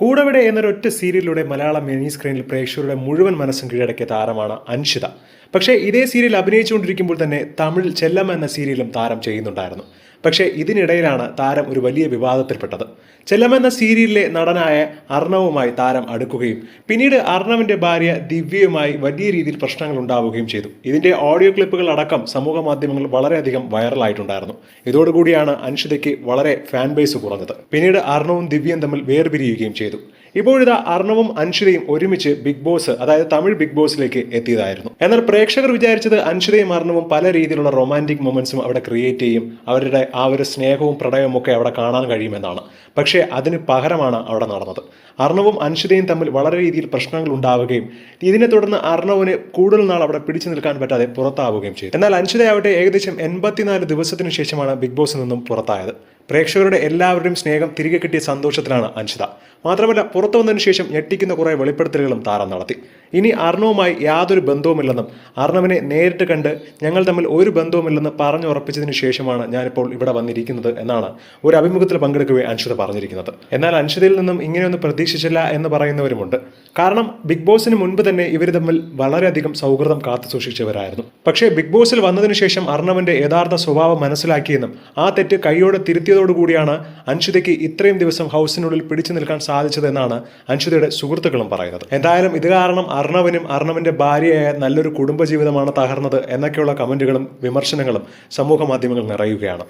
കൂടവിടെ എന്നൊരൊറ്റ സീരിയലിലൂടെ Malayalam mini സ്ക്രീനിൽ പ്രേക്ഷകരുടെ മുഴുവൻ മനസ്സും കീഴടക്കിയ താരമാണ് അൻഷിത. പക്ഷേ ഇതേ സീരിയൽ അഭിനയിച്ചുകൊണ്ടിരിക്കുമ്പോൾ തന്നെ തമിഴിൽ ചെല്ലം എന്ന സീരിയലും താരം ചെയ്യുന്നുണ്ടായിരുന്നു. പക്ഷേ ഇതിനിടയിലാണ് താരം ഒരു വലിയ വിവാദത്തിൽപ്പെട്ടത്. ചെല്ലം എന്ന സീരിയലിലെ നടനായ അർണവുമായി താരം അടുക്കുകയും പിന്നീട് അർണവിന്റെ ഭാര്യ ദിവ്യയുമായി വലിയ രീതിയിൽ പ്രശ്നങ്ങൾ ഉണ്ടാവുകയും ചെയ്തു. ഇതിന്റെ ഓഡിയോ ക്ലിപ്പുകൾ അടക്കം സമൂഹ മാധ്യമങ്ങളിൽ വളരെയധികം വൈറലായിട്ടുണ്ടായിരുന്നു. ഇതോടുകൂടിയാണ് അനുഷിതയ്ക്ക് വളരെ ഫാൻ ബേസ് കുറഞ്ഞത്. പിന്നീട് അർണവും ദിവ്യയും തമ്മിൽ വേർപിരിയുകയും ചെയ്തു. ഇപ്പോഴിതാ അർണവും അൻഷിതയും ഒരുമിച്ച് ബിഗ് ബോസ് അതായത് തമിഴ് ബിഗ് ബോസിലേക്ക് എത്തിയതായിരുന്നു. എന്നാൽ പ്രേക്ഷകർ വിചാരിച്ചത് അൻഷിതയും അർണവും പല രീതിയിലുള്ള റൊമാന്റിക് മൊമെന്റ്സും അവിടെ ക്രിയേറ്റ് ചെയ്യും അവരുടെ ആ ഒരു സ്നേഹവും പ്രണയവും ഒക്കെ അവിടെ കാണാൻ കഴിയുമെന്നാണ്. പക്ഷേ അതിന് പകരമാണ് അവിടെ നടന്നത്. അർണവും അൻഷിതയും തമ്മിൽ വളരെ രീതിയിൽ പ്രശ്നങ്ങൾ ഉണ്ടാവുകയും ഇതിനെ തുടർന്ന് അർണവിന് കൂടുതൽ നാൾ അവിടെ പിടിച്ചു നിൽക്കാൻ പറ്റാതെ പുറത്താവുകയും ചെയ്തു. എന്നാൽ അൻഷിതയാവട്ടെ ഏകദേശം എൺപത്തിനാല് ദിവസത്തിനു ശേഷമാണ് ബിഗ് ബോസിൽ നിന്നും പുറത്തായത്. പ്രേക്ഷകരുടെ എല്ലാവരുടെയും സ്നേഹം തിരികെ കിട്ടിയ സന്തോഷത്തിലാണ് അൻഷിത മാത്രമല്ല പുറത്തു വന്നതിന് ശേഷം ഞെട്ടിക്കുന്ന കുറേ വെളിപ്പെടുത്തലുകളും താരം നടത്തി. ഇനി അർണവുമായി യാതൊരു ബന്ധവുമില്ലെന്നും അർണവിനെ നേരിട്ട് കണ്ട് ഞങ്ങൾ തമ്മിൽ ഒരു ബന്ധവുമില്ലെന്ന് പറഞ്ഞുറപ്പിച്ചതിന് ശേഷമാണ് ഞാനിപ്പോൾ ഇവിടെ വന്നിരിക്കുന്നത് എന്നാണ് ഒരു അഭിമുഖത്തിൽ പങ്കെടുക്കവേ അൻഷിത പറഞ്ഞിരിക്കുന്നത്. എന്നാൽ അൻഷിതയിൽ നിന്നും ഇങ്ങനെയൊന്നും പ്രതീക്ഷിച്ചില്ല എന്ന് പറയുന്നവരുമുണ്ട്. കാരണം ബിഗ് ബോസിന് മുൻപ് തന്നെ ഇവർ തമ്മിൽ വളരെയധികം സൗഹൃദം കാത്തു സൂക്ഷിച്ചവരായിരുന്നു. പക്ഷേ ബിഗ് ബോസിൽ വന്നതിന് ശേഷം അർണവിന്റെ യഥാർത്ഥ സ്വഭാവം മനസ്സിലാക്കിയെന്നും ആ തെറ്റ് കൈയോടെ തിരുത്തിയതോടുകൂടിയാണ് അൻഷിതയ്ക്ക് ഇത്രയും ദിവസം ഹൗസിനുള്ളിൽ പിടിച്ചു നിൽക്കാൻ സാധിച്ചതെന്നാണ് അൻഷിതയുടെ സുഹൃത്തുക്കളും പറയുന്നത്. എന്തായാലും ഇത് കാരണം അർണവനും അർണവന്റെ ഭാര്യയായ നല്ലൊരു കുടുംബജീവിതമാണ് തകർന്നത് എന്നൊക്കെയുള്ള കമന്റുകളും വിമർശനങ്ങളും സമൂഹ മാധ്യമങ്ങൾ നിറയുകയാണ്.